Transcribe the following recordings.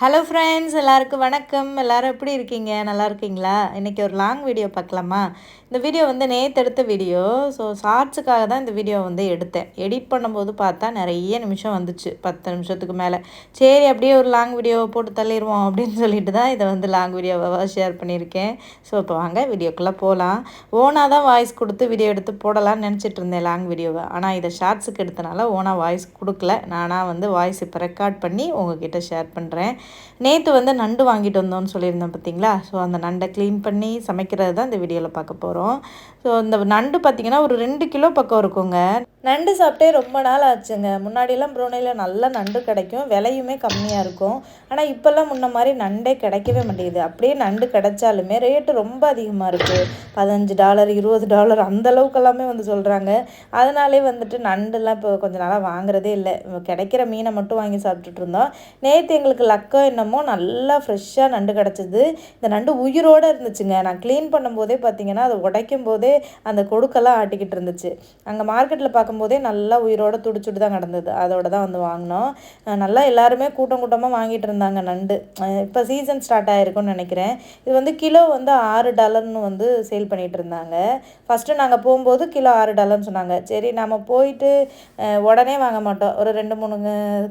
Hello friends எல்லாருக்கும் வணக்கம். எல்லோரும் எப்படி இருக்கீங்க? நல்லா இருக்கீங்களா? இன்றைக்கி ஒரு லாங் வீடியோ பார்க்கலாமா? இந்த வீடியோ வந்து நேற்று எடுத்த வீடியோ ஸோ ஷார்ட்ஸுக்காக தான் இந்த வீடியோ வந்து எடுத்தேன். எடிட் பண்ணும்போது பார்த்தா நிறைய நிமிஷம் வந்துச்சு. பத்து நிமிஷத்துக்கு மேலே. சரி அப்படியே ஒரு லாங் வீடியோவை போட்டு தள்ளிடுவோம் அப்படின்னு சொல்லிட்டு தான் இதை வந்து லாங் வீடியோவாக ஷேர் பண்ணியிருக்கேன். ஸோ இப்போ வாங்க வீடியோக்குள்ளே போகலாம் ஓனாக தான் வாய்ஸ் கொடுத்து வீடியோ எடுத்து போடலாம்னு நினச்சிட்டு இருந்தேன் லாங் வீடியோவை ஆனால் இதை ஷார்ட்ஸுக்கு எடுத்தனால ஓனாக வாய்ஸ் கொடுக்கல. நானாக வந்து வாய்ஸ் இப்போ ரெக்கார்ட் பண்ணி உங்ககிட்ட ஷேர் பண்ணுறேன் நேற்று வந்து நண்டு வாங்கிட்டு வந்தோம்னு சொல்லியிருந்தோம் பார்த்தீங்களா? ஸோ அந்த நண்டை க்ளீன் பண்ணி சமைக்கிறது தான் இந்த வீடியோவில் பார்க்க போகிறோம் ஸோ இந்த நண்டு பார்த்திங்கன்னா ஒரு ரெண்டு கிலோ பக்கம் இருக்குங்க. நண்டு சாப்பிட்டே ரொம்ப நாள் ஆச்சுங்க. முன்னாடியெல்லாம் ப்ரோனையில் நல்லா நண்டு கிடைக்கும். விலையுமே கம்மியாக இருக்கும். ஆனால் இப்போல்லாம் முன்ன மாதிரி நண்டே கிடைக்கவே மாட்டேங்குது. அப்படியே நண்டு கிடைச்சாலுமே ரேட்டு ரொம்ப அதிகமாக இருக்குது பதினஞ்சு டாலர் இருபது டாலர் அந்த அளவுக்கெல்லாமே வந்து சொல்கிறாங்க அதனாலே வந்துட்டு நண்டுலாம் இப்போ கொஞ்சம் நாளாக வாங்குறதே இல்லை. கிடைக்கிற மீனை மட்டும் வாங்கி சாப்பிட்டுட்டு இருந்தோம். நேற்று எங்களுக்கு லக்கம் என்னமோ நல்லா ஃப்ரெஷ்ஷாக நண்டு கிடச்சிது. இந்த நண்டு உயிரோடு இருந்துச்சுங்க. நான் க்ளீன் பண்ணும்போதே பார்த்தீங்கன்னா அதை உடைக்கும் போதே அந்த கொடுக்கெல்லாம் ஆட்டிக்கிட்டு இருந்துச்சு. அங்கே மார்க்கெட்டில் பார்க்க பார்க்கும்போதே நல்லா உயிரோட துடிச்சுட்டு தான் கிடந்தது அதோட தான் வந்து வாங்கினோம். நல்லா எல்லாருமே கூட்டம் கூட்டமாக வாங்கிட்டு இருந்தாங்க நண்டு. இப்போ சீசன் ஸ்டார்ட் ஆகிருக்கும்னு நினைக்கிறேன். இது வந்து கிலோ வந்து ஆறு டாலர்னு வந்து சேல் பண்ணிகிட்டு இருந்தாங்க. ஃபஸ்ட்டு நாங்கள் போகும்போது கிலோ ஆறு டாலர்னு சொன்னாங்க. சரி நம்ம போயிட்டு உடனே வாங்க மாட்டோம். ஒரு ரெண்டு மூணு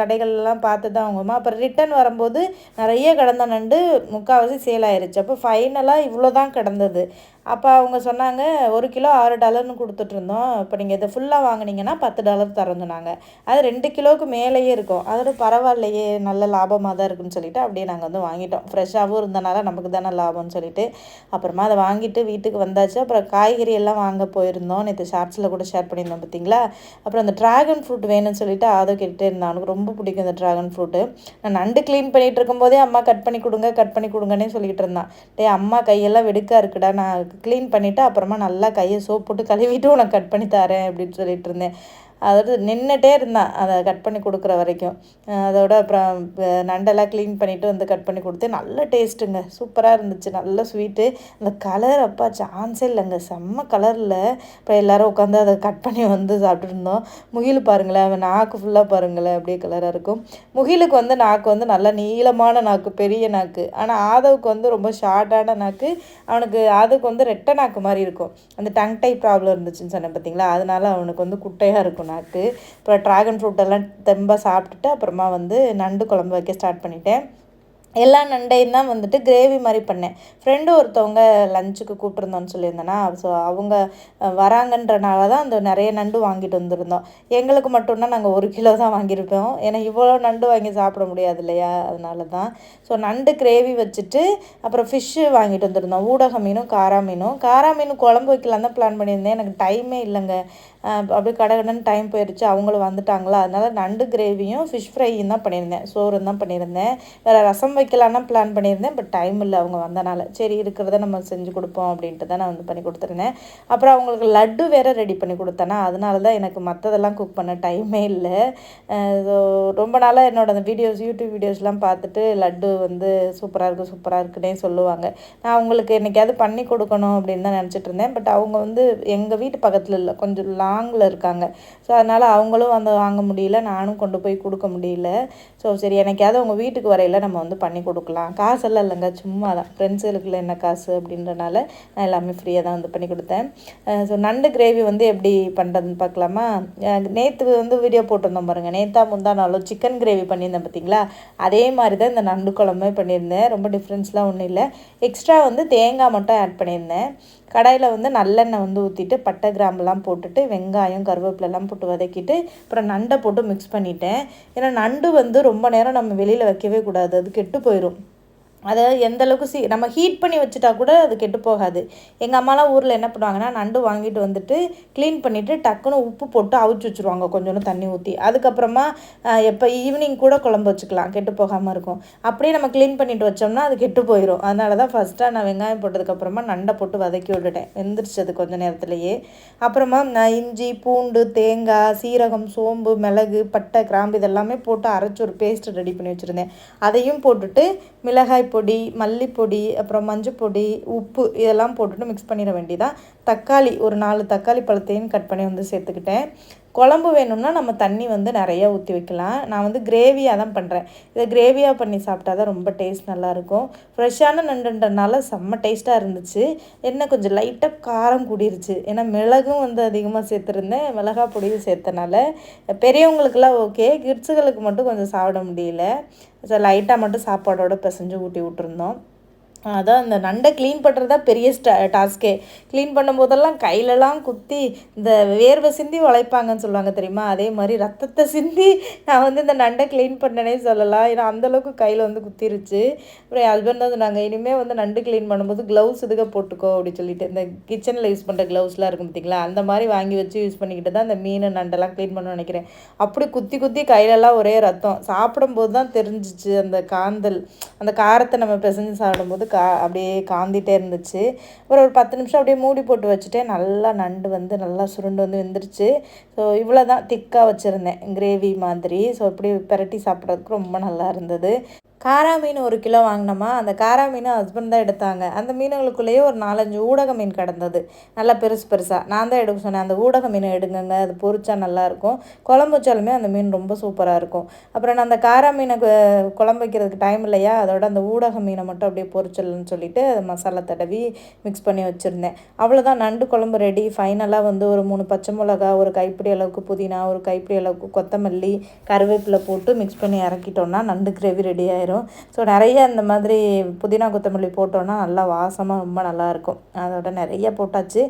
கடைகள்லாம் பார்த்து தான் வாங்குவோமா? அப்புறம் ரிட்டன் வரும்போது நிறைய கிடந்த நண்டு முக்கால்வாசி சேல் ஆயிடுச்சு அப்போ ஃபைனலாக இவ்வளோ தான் கிடந்தது. அப்போ அவங்க சொன்னாங்க ஒரு கிலோ ஆறு டாலர்னு கொடுத்துட்ருந்தோம் இப்போ நீங்கள் இதை ஃபுல்லாக வாங்கினீங்கன்னா பத்து டாலர் தரோம் சொன்னாங்க. அது ரெண்டு கிலோவுக்கு மேலேயே இருக்கும். அதோட பரவாயில்லையே நல்ல லாபமாக தான் இருக்குன்னு சொல்லிட்டு அப்படியே நாங்கள் வந்து வாங்கிட்டோம். ஃப்ரெஷ்ஷாகவும் இருந்தனால நமக்கு தானே லாபம்னு சொல்லிட்டு அப்புறமா அதை வாங்கிட்டு வீட்டுக்கு வந்தாச்சு. அப்புறம் காய்கறி எல்லாம் வாங்க போயிருந்தோம். நேற்று ஷார்ட்ஸில் கூட ஷேர் பண்ணியிருந்தோம் பார்த்தீங்களா? அப்புறம் அந்த ட்ராகன் ஃப்ரூட் வேணும்னு சொல்லிட்டு அதை கேட்டுகிட்டே இருந்தான் அவனுக்கு ரொம்ப பிடிக்கும் இந்த ட்ராகன் ஃப்ரூட்டு நான் நண்டு க்ளீன் பண்ணிகிட்டு இருக்கும்போதே அம்மா கட் பண்ணி கொடுங்க கட் பண்ணி கொடுங்கன்னே சொல்லிகிட்டு இருந்தான் டே அம்மா கையெல்லாம் வெடுக்கா இருக்குடா. நான் க்ளீன் பண்ணிவிட்டு அப்புறமா நல்லா கையை சோப் போட்டு கழுவிட்டு உனக்கு கட் பண்ணி தரேன் அப்படின்னு சொல்லிட்டு இருந்தேன் அதாவது நின்றுட்டே இருந்தான். அதை கட் பண்ணி கொடுக்குற வரைக்கும். அதோட அப்புறம் நண்டெல்லாம் க்ளீன் பண்ணிவிட்டு வந்து கட் பண்ணி கொடுத்து நல்ல டேஸ்ட்டுங்க சூப்பராக இருந்துச்சு. நல்ல ஸ்வீட்டு அந்த கலர் அப்பா சான்ஸே இல்லைங்க. செம்ம கலரில் இப்போ எல்லோரும் உட்காந்து அதை கட் பண்ணி வந்து சாப்பிட்ருந்தோம் முகில் பாருங்களேன். அவன் நாக்கு ஃபுல்லாக பாருங்களேன். அப்படியே கலராக இருக்கும். முகிலுக்கு வந்து நாக்கு வந்து நல்லா நீளமான நாக்கு பெரிய நாக்கு. ஆனால் ஆதவுக்கு வந்து ரொம்ப ஷார்ட்டான நாக்கு. அவனுக்கு ஆதவுக்கு வந்து ரெட்டை நாக்கு மாதிரி இருக்கும். அந்த டங் டைப் ப்ராப்ளம் இருந்துச்சுன்னு சொன்னேன் பார்த்தீங்களா அதனால அவனுக்கு வந்து குட்டையாக இருக்கும் நாக்கு அப்புறம் ட்ராகன் ஃப்ரூட்டெல்லாம் தெம்ப சாப்பிட்டுட்டு அப்புறமா வந்து நண்டு குழம்பு வைக்க ஸ்டார்ட் பண்ணிட்டேன். எல்லா நண்டையும் தான் வந்துட்டு கிரேவி மாதிரி பண்ணேன். ஃப்ரெண்டு ஒருத்தவங்க லஞ்சுக்கு கூப்பிட்ருந்தோன்னு சொல்லியிருந்தேன்னா ஸோ அவங்க வராங்கன்றனால தான் அந்த நிறைய நண்டு வாங்கிட்டு வந்திருந்தோம். எங்களுக்கு மட்டும்னா நாங்கள் ஒரு கிலோ தான் வாங்கியிருப்போம். ஏன்னா இவ்வளோ நண்டு வாங்கி சாப்பிட முடியாது இல்லையா? அதனால தான். ஸோ நண்டு கிரேவி வச்சுட்டு அப்புறம் ஃபிஷ்ஷு வாங்கிட்டு வந்திருந்தோம். ஊடக மீனும் காரா மீனும். காரா மீன் குழம்பு வைக்கலாம் தான் பிளான் பண்ணியிருந்தேன். எனக்கு டைமே இல்லைங்க. அப்படியே கடகடன்னு டைம் போயிடுச்சு. அவங்களும் வந்துட்டாங்களா? அதனால் நண்டு கிரேவியும் ஃபிஷ் ஃப்ரையும் தான் பண்ணியிருந்தேன். சோறு தான் பண்ணியிருந்தேன். வேறு ரசம் வைக்கலான்னா பிளான் பண்ணியிருந்தேன் பட் டைம் இல்லை அவங்க வந்தனால. சரி இருக்கிறத நம்ம செஞ்சு கொடுப்போம் அப்படின்ட்டு தான் நான் வந்து பண்ணி கொடுத்துருந்தேன். அப்புறம் அவங்களுக்கு லட்டு வேறு ரெடி பண்ணி கொடுத்தேன்னா அதனால தான் எனக்கு மற்றதெல்லாம் குக் பண்ண டைமே இல்லை. ரொம்ப நாளாக என்னோட அந்த வீடியோஸ் யூடியூப் வீடியோஸ்லாம் பார்த்துட்டு லட்டு வந்து சூப்பராக இருக்குது சூப்பராக இருக்குன்னே சொல்லுவாங்க. நான் அவங்களுக்கு என்றைக்காவது பண்ணி கொடுக்கணும் அப்படின்னு தான் நினச்சிட்டு இருந்தேன். பட் அவங்க வந்து எங்கள் வீட்டு பக்கத்தில் இல்லை கொஞ்சம் லாங்கில் இருக்காங்க. ஸோ அதனால் அவங்களும் வந்து வாங்க முடியல நானும் கொண்டு போய் கொடுக்க முடியல. ஸோ சரி எனக்காவது உங்கள் வீட்டுக்கு வரையில் நம்ம வந்து பண்ணி கொடுக்கலாம். காசெல்லாம் இல்லைங்க சும்மா தான் ஃப்ரெண்ட்ஸுகளுக்குள்ள என்ன காசு அப்படின்றனால நான் எல்லாமே ஃப்ரீயாக தான் வந்து பண்ணி கொடுத்தேன். ஸோ நண்டு கிரேவி வந்து எப்படி பண்ணுறதுன்னு பார்க்கலாமா? நேற்று வந்து வீடியோ போட்டிருந்தோம் பாருங்கள் நேற்றா முந்தா நாளும் சிக்கன் கிரேவி பண்ணியிருந்தேன் பார்த்தீங்களா? அதே மாதிரி தான் இந்த நண்டு குழம்பு பண்ணியிருந்தேன். ரொம்ப டிஃப்ரென்ஸ்லாம் ஒன்றும் இல்லை. எக்ஸ்ட்ரா வந்து தேங்காய் மட்டும் ஆட் பண்ணியிருந்தேன். கடாயில் வந்து நல்லெண்ணெய் வந்து ஊற்றிட்டு பட்டை கிராம்பெலாம் போட்டுட்டு வெங்காயம் கருவேப்பிலெல்லாம் போட்டு வதக்கிட்டு அப்புறம் நண்டை போட்டு மிக்ஸ் பண்ணிட்டேன். ஏன்னா நண்டு வந்து ரொம்ப நேரம் நம்ம வெளியில் வைக்கவே கூடாது. அது கெட்டு போயிடும் அதை எந்தளவுக்கு சீ சி நம்ம ஹீட் பண்ணி வச்சுட்டா கூட அது கெட்டு போகாது. எங்கள் அம்மாலாம் ஊரில் என்ன பண்ணுவாங்கன்னா நண்டு வாங்கிட்டு வந்துட்டு க்ளீன் பண்ணிவிட்டு டக்குன்னு உப்பு போட்டு அவிச்சு வச்சுருவாங்க. கொஞ்சோண்டு தண்ணி ஊற்றி அதுக்கப்புறமா எப்போ ஈவினிங் கூட குழம்பு வச்சுக்கலாம். கெட்டு போகாமல் இருக்கும். அப்படியே நம்ம க்ளீன் பண்ணிட்டு வச்சோம்னா அது கெட்டு போயிடும் அதனால தான் ஃபஸ்ட்டாக நான் வெங்காயம் போட்டதுக்கப்புறமா நண்டை போட்டு வதக்கி விட்டுட்டேன். வெந்துருச்சது கொஞ்சம் நேரத்துலையே. அப்புறமா நான் இஞ்சி பூண்டு தேங்காய் சீரகம் சோம்பு மிளகு பட்டை கிராம்பு இதெல்லாமே போட்டு அரைச்சி ஒரு பேஸ்ட் ரெடி பண்ணி வச்சுருந்தேன். அதையும் போட்டுட்டு மிளகாய் பொடி மல்லிப்பொடி அப்புறம் மஞ்சப்பொடி உப்பு இதெல்லாம் போட்டுட்டு மிக்ஸ் பண்ணிட வேண்டியதான் தக்காளி ஒரு நாலு தக்காளி பழத்தையும் கட் பண்ணி வந்து சேர்த்துக்கிட்டேன். குழம்பு வேணும்னா நம்ம தண்ணி வந்து நிறையா ஊற்றி வைக்கலாம். நான் வந்து கிரேவியாக தான் பண்ணுறேன் இதை கிரேவியாக பண்ணி சாப்பிட்டா தான் ரொம்ப டேஸ்ட் நல்லாயிருக்கும் ஃப்ரெஷ்ஷான நண்டுன்றனால செம்ம டேஸ்ட்டாக இருந்துச்சு. என்ன கொஞ்சம் லைட்டாக காரம் கூடிருச்சு. ஏன்னா மிளகும் வந்து அதிகமாக சேர்த்துருந்தேன். மிளகா பொடியும் சேர்த்தனால. பெரியவங்களுக்கெல்லாம் ஓகே கிட்ஸுகளுக்கு மட்டும் கொஞ்சம் சாப்பிட முடியல. ஸோ லைட்டாக மட்டும் சாப்பாடோட பிசைஞ்சு ஊட்டி விட்டுருந்தோம். அதான் அந்த நண்டை க்ளீன் பண்ணுறது தான் பெரிய ஸ்டா டாஸ்க்கே க்ளீன் பண்ணும்போதெல்லாம் கையிலலாம் குத்தி இந்த வேர்வை சிந்தி உழைப்பாங்கன்னு சொல்லுவாங்க தெரியுமா? அதே மாதிரி ரத்தத்தை சிந்தி நான் வந்து இந்த நண்டை க்ளீன் பண்ணனே சொல்லலாம் ஏன்னா அந்தளவுக்கு கையில் வந்து குத்திருச்சு. அப்புறம் என் ஹஸ்பண்ட் தான் சொன்னாங்க இனிமேல் வந்து நண்டு க்ளீன் பண்ணும்போது க்ளவுஸ் இதுக போட்டுக்கோ அப்படின்னு சொல்லிட்டு இந்த கிச்சனில் யூஸ் பண்ணுற க்ளவுஸ்லாம் இருக்கும் பார்த்திங்களா அந்த மாதிரி வாங்கி வச்சு யூஸ் பண்ணிக்கிட்டு தான் இந்த மீன் நண்டெல்லாம் க்ளீன் பண்ண நினைக்கிறேன். அப்படி குத்தி குத்தி கையிலலாம் ஒரே ரத்தம். சாப்பிடும்போது தான் தெரிஞ்சிச்சு அந்த காந்தல் அந்த காரத்தை நம்ம பிசைஞ்சு சாப்பிடும்போது கா அப்படியே காந்திட்டே இருந்துச்சு. ஒரு ஒரு பத்து நிமிஷம் அப்படியே மூடி போட்டு வச்சுட்டேன் நல்லா நண்டு வந்து நல்லா சுருண்டு வந்து வெந்துருச்சு. ஸோ இவ்வளோ தான் திக்காக வச்சுருந்தேன். கிரேவி மாதிரி. ஸோ இப்படி பெரட்டி சாப்பிட்றதுக்கு ரொம்ப நல்லா இருந்தது. காரா மீன் ஒரு கிலோ வாங்கினோமா? அந்த காரா மீன் ஹஸ்பண்ட் தான் எடுத்தாங்க. அந்த மீனுங்களுக்குள்ளேயே ஒரு நாலஞ்சு ஊடக மீன் கிடந்தது. நல்லா பெருசு பெருசாக நான் தான் எடுக்க சொன்னேன் அந்த ஊடக மீனை எடுங்கங்க அது பொரிச்சா நல்லாயிருக்கும். குழம்பு வச்சாலுமே அந்த மீன் ரொம்ப சூப்பராக இருக்கும். அப்புறம் நான் அந்த காரா மீனை குழம்பு வைக்கிறதுக்கு டைம் இல்லையா? அதோட அந்த ஊடக மீனை மட்டும் அப்படியே பொரிச்சல்னு சொல்லிட்டு மசாலா தடவி மிக்ஸ் பண்ணி வச்சுருந்தேன். அவ்வளோதான் நண்டு குழம்பு ரெடி ஃபைனலாக வந்து ஒரு மூணு பச்சை மிளகா ஒரு கைப்பிடி அளவுக்கு புதினா ஒரு கைப்பிடி அளவுக்கு கொத்தமல்லி கருவேப்பிலை போட்டு மிக்ஸ் பண்ணி இறக்கிட்டோன்னா நண்டு கிரேவி ரெடி ஆயிரும். ஸோ நிறைய இந்த மாதிரி புதினா கொத்தமல்லி போட்டோன்னா நல்லா வாசமாக ரொம்ப நல்லாயிருக்கும் அதோட நிறைய போட்டாச்சு.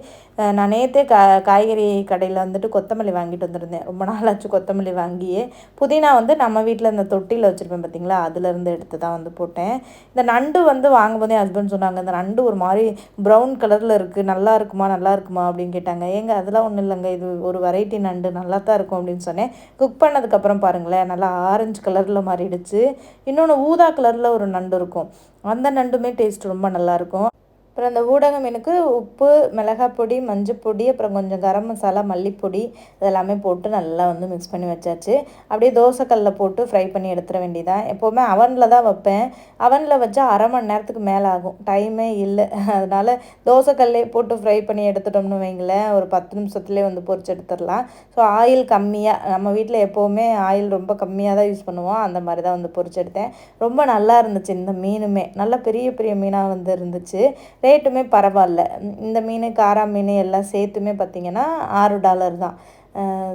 நான் நேற்றே கா காய்கறி கடையில் வந்துட்டு கொத்தமல்லி வாங்கிட்டு வந்திருந்தேன். ரொம்ப நாளாச்சு கொத்தமல்லி வாங்கியே. புதினா வந்து நம்ம வீட்டில் இந்த தொட்டியில் வச்சுருப்பேன் பார்த்தீங்களா அதுலேருந்து எடுத்து தான் வந்து போட்டேன். இந்த நண்டு வந்து வாங்கும்போதே ஹஸ்பண்ட் சொன்னாங்க இந்த நண்டு ஒரு மாதிரி ப்ரௌன் கலரில் இருக்குது நல்லா இருக்குமா? நல்லா இருக்குமா? அப்படின்னு கேட்டாங்க. ஏங்க அதெல்லாம் ஒன்றும் இல்லைங்க. இது ஒரு வெரைட்டி நண்டு. நல்லா தான் இருக்கும். அப்படின்னு சொன்னேன். குக் பண்ணதுக்கப்புறம் பாருங்களேன் நல்லா ஆரஞ்சு கலரில் மாறிடுச்சு. இன்னொன்று ஊதா கலரில் ஒரு நண்டு இருக்கும். அந்த நண்டுமே டேஸ்ட் ரொம்ப நல்லாயிருக்கும் அப்புறம் அந்த ஊடக மீனுக்கு உப்பு மிளகாய் பொடி மஞ்சள் பொடி அப்புறம் கொஞ்சம் கரம் மசாலா மல்லிப்பொடி இதெல்லாமே போட்டு நல்லா வந்து மிக்ஸ் பண்ணி வச்சாச்சு. அப்படியே தோசைக்கல்லில் போட்டு ஃப்ரை பண்ணி எடுத்துட வேண்டியதான் எப்போவுமே அவனில் தான் வைப்பேன். அவனில் வச்சா அரை மணி நேரத்துக்கு மேலே ஆகும். டைமே இல்லை. அதனால் தோசைக்கல்லே போட்டு ஃப்ரை பண்ணி எடுத்துட்டோம்னு வைங்களேன். ஒரு பத்து நிமிஷத்துலேயே வந்து பொறிச்சு எடுத்துடலாம். ஸோ ஆயில் கம்மியாக நம்ம வீட்டில் எப்போவுமே ஆயில் ரொம்ப கம்மியாக தான் யூஸ் பண்ணுவோம். அந்த மாதிரி தான் வந்து பொரிச்சு எடுத்தேன். ரொம்ப நல்லா இருந்துச்சு இந்த மீனுமே. நல்லா பெரிய பெரிய மீனாக வந்து இருந்துச்சு. ரேட்டுமே பரவாயில்ல. இந்த மீன் காரா மீன் எல்லாம் சேர்த்துமே பார்த்திங்கன்னா ஆறு டாலர் தான்.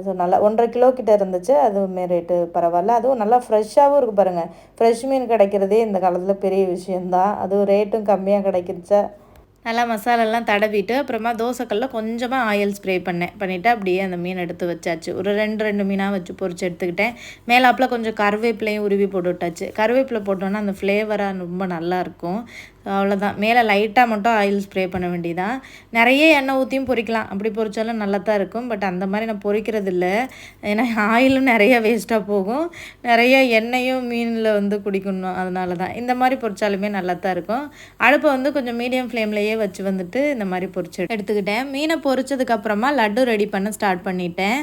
ஸோ நல்லா ஒன்றரை கிலோ கிட்ட இருந்துச்சு. அதுவுமே ரேட்டு பரவாயில்ல. அதுவும் நல்லா ஃப்ரெஷ்ஷாகவும் இருக்குது பாருங்கள் ஃப்ரெஷ் மீன் கிடைக்கிறதே இந்த காலத்தில் பெரிய விஷயந்தான் அதுவும் ரேட்டும் கம்மியாக கிடைக்கிச்சா நல்லா மசாலாலாம் தடவிட்டு அப்புறமா தோசைக்கல்ல கொஞ்சமாக ஆயில் ஸ்ப்ரே பண்ணேன் பண்ணிவிட்டு அப்படியே அந்த மீன் எடுத்து வச்சாச்சு. ஒரு ரெண்டு ரெண்டு மீனாக வச்சு பொரிச்சு எடுத்துக்கிட்டேன். மேலாப்பில் கொஞ்சம் கருவேப்பிலையும் உருவி போட்டு விட்டாச்சு. கருவேப்பிலை போட்டோன்னா அந்த ஃப்ளேவராக ரொம்ப நல்லாயிருக்கும் அவ்வளோதான் மேலே லைட்டாக மட்டும் ஆயில் ஸ்ப்ரே பண்ண வேண்டியதான் நிறைய எண்ணெய் ஊற்றியும் பொறிக்கலாம். அப்படி பொரிச்சாலும் நல்லா தான் இருக்கும். பட் அந்த மாதிரி நான் பொரிக்கிறது இல்லை ஏன்னா ஆயிலும் நிறைய வேஸ்ட்டாக போகும். நிறைய எண்ணெயும் மீனில் வந்து குடிக்கணும். அதனால தான் இந்த மாதிரி பொறிச்சாலுமே நல்லா தான் இருக்கும். அடுப்பை வந்து கொஞ்சம் மீடியம் ஃப்ளேம்லேயே வச்சு வந்துட்டு இந்த மாதிரி பொறிச்சு எடுத்துக்கிட்டேன். மீனை பொரிச்சதுக்கப்புறமா லட்டு ரெடி பண்ண ஸ்டார்ட் பண்ணிட்டேன்.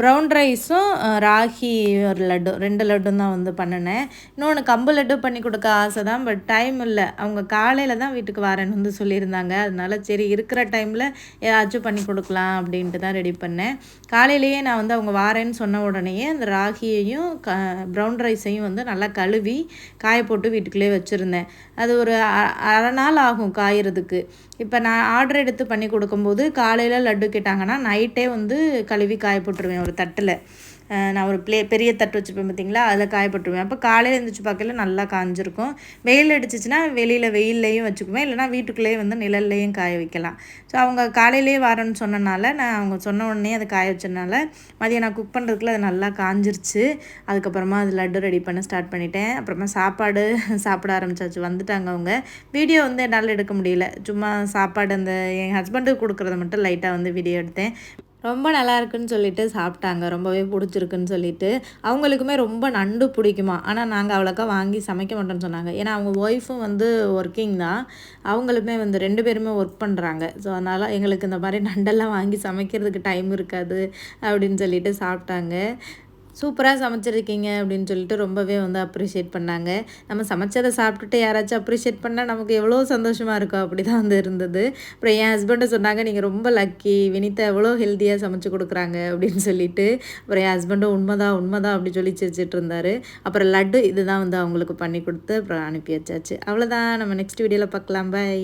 ப்ரௌன் ரைஸும் ராகி ஒரு லட்டு ரெண்டு லட்டும் தான் வந்து பண்ணினேன். இன்னொன்று கம்பு லட்டு பண்ணி கொடுக்க ஆசை தான் பட் டைம் இல்லை. அவங்க காலையில் தான் வீட்டுக்கு வரேன்னு வந்து சொல்லியிருந்தாங்க. அதனால சரி இருக்கிற டைமில் ஏதாச்சும் பண்ணி கொடுக்கலாம் அப்படின்ட்டு தான் ரெடி பண்ணேன். காலையிலேயே நான் வந்து அவங்க வாரேன்னு சொன்ன உடனேயே அந்த ராகியையும் க ப்ரௌன் ரைஸையும் வந்து நல்லா கழுவி காய போட்டு வீட்டுக்குள்ளேயே வச்சுருந்தேன். அது ஒரு அரை நாள் ஆகும் காயறதுக்கு. இப்போ நான் ஆர்டர் எடுத்து பண்ணி கொடுக்கும்போது காலையில் லட்டு கேட்டாங்கன்னா நைட்டே வந்து கழுவி காய போட்டுருவேன் ஒரு தட்டில். நான் ஒரு ப்ளே பெரிய தட்டு வச்சுருப்பேன் பார்த்தீங்களா அதில் காயப்பட்டுருவேன். அப்போ காலையில் எழுந்திரிச்சு பார்க்கல நல்லா காஞ்சிருக்கும். வெயில் அடிச்சிச்சுன்னா வெளியில் வெயில்லையும் வச்சுக்குவேன். இல்லைனா வீட்டுக்குள்ளேயே வந்து நிழல்லையும் காய வைக்கலாம். ஸோ அவங்க காலையிலேயே வரேன்னு சொன்னனால நான் அவங்க சொன்ன உடனே அதை காய வச்சனால மதியம் நான் குக் பண்ணுறதுக்குள்ள அது நல்லா காஞ்சிருச்சு. அதுக்கப்புறமா அது லட்டு ரெடி பண்ண ஸ்டார்ட் பண்ணிட்டேன். அப்புறமா சாப்பாடு சாப்பிட ஆரம்பிச்சாச்சு. வந்துட்டாங்க அவங்க. வீடியோ வந்து என்னால் எடுக்க முடியல. சும்மா சாப்பாடு அந்த என் ஹஸ்பண்டுக்கு கொடுக்குறத மட்டும் லைட்டாக வந்து வீடியோ எடுத்தேன். ரொம்ப நல்லா இருக்குன்னு சொல்லிட்டு சாப்பிட்டாங்க. ரொம்பவே பிடிச்சிருக்குன்னு சொல்லிட்டு. அவங்களுக்குமே ரொம்ப நண்டு பிடிக்குமா? ஆனால் நாங்கள் அவ்வளோக்கா வாங்கி சமைக்க மாட்டோம்னு சொன்னாங்க. ஏன்னா அவங்க ஒய்ஃபும் வந்து ஒர்க்கிங் தான். அவங்களுமே வந்து ரெண்டு பேருமே ஒர்க் பண்ணுறாங்க ஸோ அதனால் எங்களுக்கு இந்த மாதிரி நண்டெல்லாம் வாங்கி சமைக்கிறதுக்கு டைம் இருக்காது அப்படின்னு சொல்லிட்டு சாப்பிட்டாங்க. சூப்பராக சமைச்சிருக்கீங்க அப்படின்னு சொல்லிட்டு ரொம்பவே வந்து அப்ரிஷியேட் பண்ணாங்க. நம்ம சமைச்சதை சாப்பிட்டுட்டு யாராச்சும் அப்ரிஷியேட் பண்ணால் நமக்கு எவ்வளோ சந்தோஷமாக இருக்கும் அப்படி தான் வந்து இருந்தது. அப்புறம் என் ஹஸ்பண்டை சொன்னாங்க நீங்கள் ரொம்ப லக்கி வினிதா எவ்வளோ ஹெல்த்தியாக சமைச்சு கொடுக்குறாங்க அப்படின்னு சொல்லிட்டு. அப்புறம் என் ஹஸ்பண்டும் உண்மைதான் உண்மைதான் அப்படி சொல்லி சிரிச்சிட்டு இருந்தார். அப்புறம் லட்டு இதுதான் வந்து அவங்களுக்கு பண்ணி கொடுத்து அப்புறம் அனுப்பி வச்சாச்சு. அவ்வளோதான் நம்ம நெக்ஸ்ட் வீடியோவில் பார்க்கலாம். பாய்